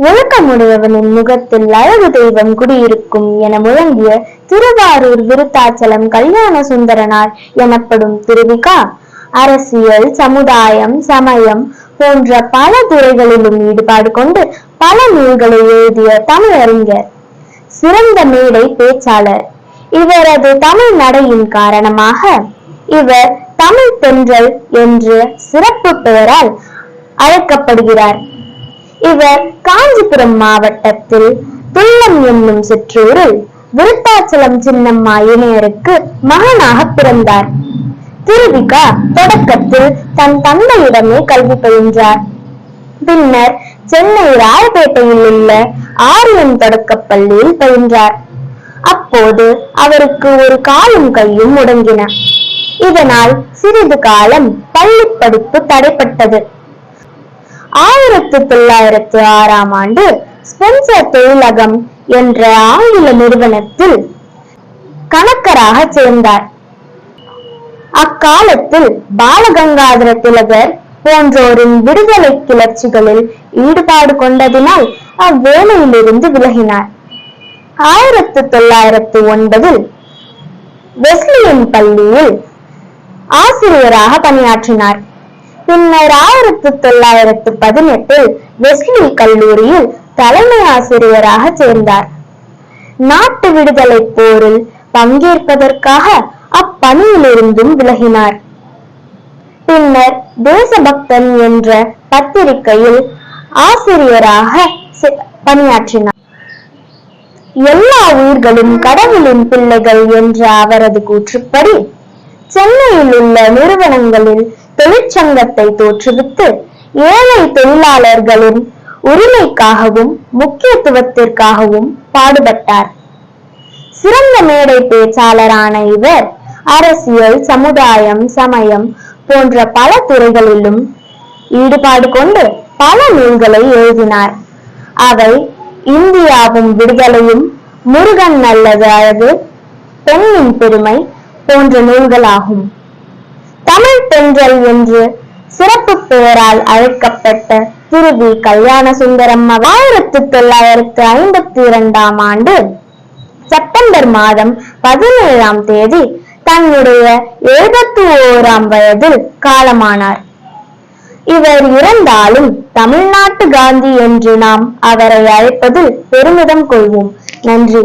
ஒழுக்கமுடையவனின் முகத்தில் அழகு தெய்வம் குடியிருக்கும் என முழங்கிய திருவாரூர் விருத்தாச்சலம் கல்யாண சுந்தரனார் எனப்படும் திருவிகா அரசியல் சமுதாயம் சமயம் போன்ற பல துறைகளிலும் ஈடுபாடு கொண்டு பல நூல்களை எழுதிய தமிழறிஞர் சிறந்த மேடை பேச்சாளர். இவரது தமிழ் நடையின் காரணமாக இவர் தமிழ் தென்றல் என்று சிறப்பு பெயரால் அழைக்கப்படுகிறார். இவர் காஞ்சிபுரம் மாவட்டத்தில் துல்லம் என்னும் சிற்றூரில் விருத்தாச்சலம் சின்னம்மா இணையருக்கு மகனாக பிறந்தார். திருவிகா தொடக்கத்தில் தன் தந்தையிடமே கல்வி பயின்றார். பின்னர் சென்னை ராயப்பேட்டையில் உள்ள ஆரியன் தொடக்கப் பள்ளியில் பயின்றார். அப்போது அவருக்கு ஒரு காலும் கையும் முடங்கின. இதனால் சிறிது காலம் பள்ளி படிப்பு தடைப்பட்டது. ஆயிரத்து தொள்ளாயிரத்து ஆறாம் ஆண்டு ஸ்பென்சர் தொழிலகம் என்ற ஆங்கில நிறுவனத்தில் கணக்கராக சேர்ந்தார். அக்காலத்தில் பாலகங்காதர திலகர் போன்றோரின் விடுதலை கிளர்ச்சிகளில் ஈடுபாடு கொண்டதினால் அவ்வேலையிலிருந்து விலகினார். ஆயிரத்து தொள்ளாயிரத்து ஒன்பதில் வெஸ்லியின் பள்ளியில் ஆசிரியராக பணியாற்றினார். பின்னர் ஆயிரத்தி தொள்ளாயிரத்து பதினெட்டில் வெஸ்லி கல்லூரியில் தலைமை ஆசிரியராக சேர்ந்தார். நாட்டு விடுதலை போரில் பங்கேற்பதற்காக அப்பணியிலிருந்தும் விலகினார். பின்னர் தேசபக்தன் என்ற பத்திரிகையில் ஆசிரியராக பணியாற்றினார். எல்லா உயிர்களும் கடவுளின் பிள்ளைகள் என்ற அவரது கூற்றுப்படி சென்னையில் உள்ள நிறுவனங்களில் தொழிற்சங்கத்தை தோற்றுவித்து ஏழை தொழிலாளர்களின் உரிமைக்காகவும் முக்கியத்துவத்திற்காகவும் பாடுபட்டார். சிறந்த மேடை பேச்சாளரான இவர் அரசியல் சமுதாயம் சமயம் போன்ற பல துறைகளிலும் ஈடுபாடு கொண்டு பல நூல்களை எழுதினார். அவை இந்தியாவும் விடுதலையும் முருகன் நல்லது அழகு பெண்ணின் பெருமை போன்ற நூல்களாகும். தமிழ் என்று சிறப்பு பெயரால் அழைக்கப்பட்ட திருவி கல்யாண சுந்தரம் ஆயிரத்தி தொள்ளாயிரத்து ஐம்பத்தி இரண்டாம் ஆண்டு. செப்டம்பர் மாதம் பதினேழாம் தேதி தன்னுடைய எழுபத்தி ஓராம் வயதில் காலமானார். இவர் இறந்தாலும் தமிழ்நாட்டு காந்தி என்று நாம் அவரை அழைப்பதில் பெருமிதம் கொள்வோம். நன்றி.